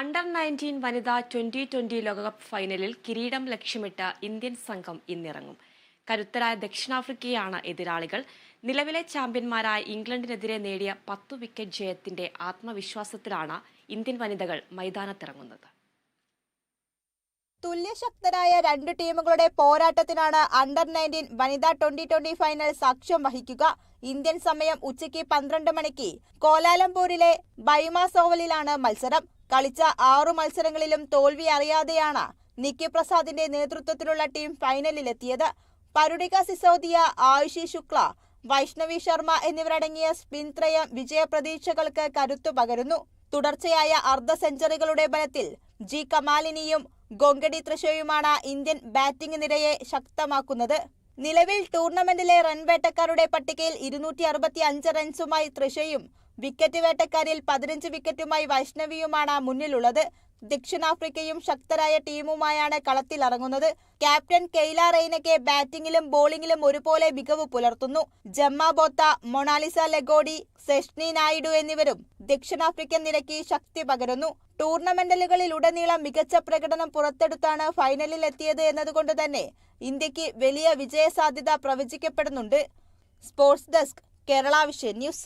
Under nineteen വനിതാ twenty twenty ലോകകപ്പ് ഫൈനലിൽ കിരീടം ലക്ഷ്യമിട്ട ഇന്ത്യൻ സംഘം ഇന്നിറങ്ങും. കരുത്തരായ ദക്ഷിണാഫ്രിക്കയാണ് എതിരാളികൾ. നിലവിലെ ചാമ്പ്യന്മാരായ ഇംഗ്ലണ്ടിനെതിരെ നേടിയ പത്തു വിക്കറ്റ് ജയത്തിന്റെ ആത്മവിശ്വാസത്തിലാണ് ഇന്ത്യൻ വനിതകൾ മൈതാനത്തിറങ്ങുന്നത്. തുല്യശക്തരായ രണ്ട് ടീമുകളുടെ പോരാട്ടത്തിനാണ് അണ്ടർ നയന്റീൻ വനിതാ ട്വന്റി ട്വന്റി ഫൈനൽ സാക്ഷ്യം വഹിക്കുക. ഇന്ത്യൻ സമയം ഉച്ചയ്ക്ക് പന്ത്രണ്ട് മണിക്ക്. കോലാലംപൂരിലെ ബൈമാസോവലിലാണ് മത്സരം. കളിച്ച ആറു മത്സരങ്ങളിലും തോൽവി അറിയാതെയാണ് നിക്കി പ്രസാദിന്റെ നേതൃത്വത്തിലുള്ള ടീം ഫൈനലിലെത്തിയത്. പരുടിക സിസോദിയ ആയുഷി ശുക്ല വൈഷ്ണവി ശർമ്മ എന്നിവരടങ്ങിയ സ്പിൻ ത്രയം വിജയപ്രതീക്ഷകൾക്ക് കരുത്തു പകരുന്നു. തുടർച്ചയായ അർദ്ധ സെഞ്ചറികളുടെ ബലത്തിൽ ജി കമാലിനിയും ഗൊങ്കടി തൃശയുമാണ് ഇന്ത്യൻ ബാറ്റിംഗ് നിരയെ ശക്തമാക്കുന്നത്. നിലവിൽ ടൂർണമെന്റിലെ റൺ വേട്ടക്കാരുടെ പട്ടികയിൽ ഇരുന്നൂറ്റി അറുപത്തി അഞ്ച് റൺസുമായി ത്രിഷയും വിക്കറ്റ് വേട്ടക്കാരിൽ പതിനഞ്ച് വിക്കറ്റുമായി വൈഷ്ണവിയുമാണ് മുന്നിലുള്ളത്. ദക്ഷിണാഫ്രിക്കയും ശക്തരായ ടീമുമായാണ് കളത്തിലിറങ്ങുന്നത്. ക്യാപ്റ്റൻ കെയ്ല റെയ്നയ്ക്ക് ബാറ്റിംഗിലും ബോളിംഗിലും ഒരുപോലെ മികവ് പുലർത്തുന്നു. ജമ്മ ബോത്ത മൊണാലിസ ലെഗോഡി സെഷ്നി നായിഡു എന്നിവരും ദക്ഷിണാഫ്രിക്കൻ നിരയ്ക്ക് ശക്തി പകരുന്നു. ടൂർണമെന്റലുകളിൽ ഉടനീളം മികച്ച പ്രകടനം പുറത്തെടുത്താണ് ഫൈനലിൽ എത്തിയത് എന്നതുകൊണ്ട് തന്നെ ഇന്ത്യയ്ക്ക് വലിയ വിജയസാധ്യത പ്രവചിക്കപ്പെടുന്നുണ്ട്. Sports desk Kerala vision news.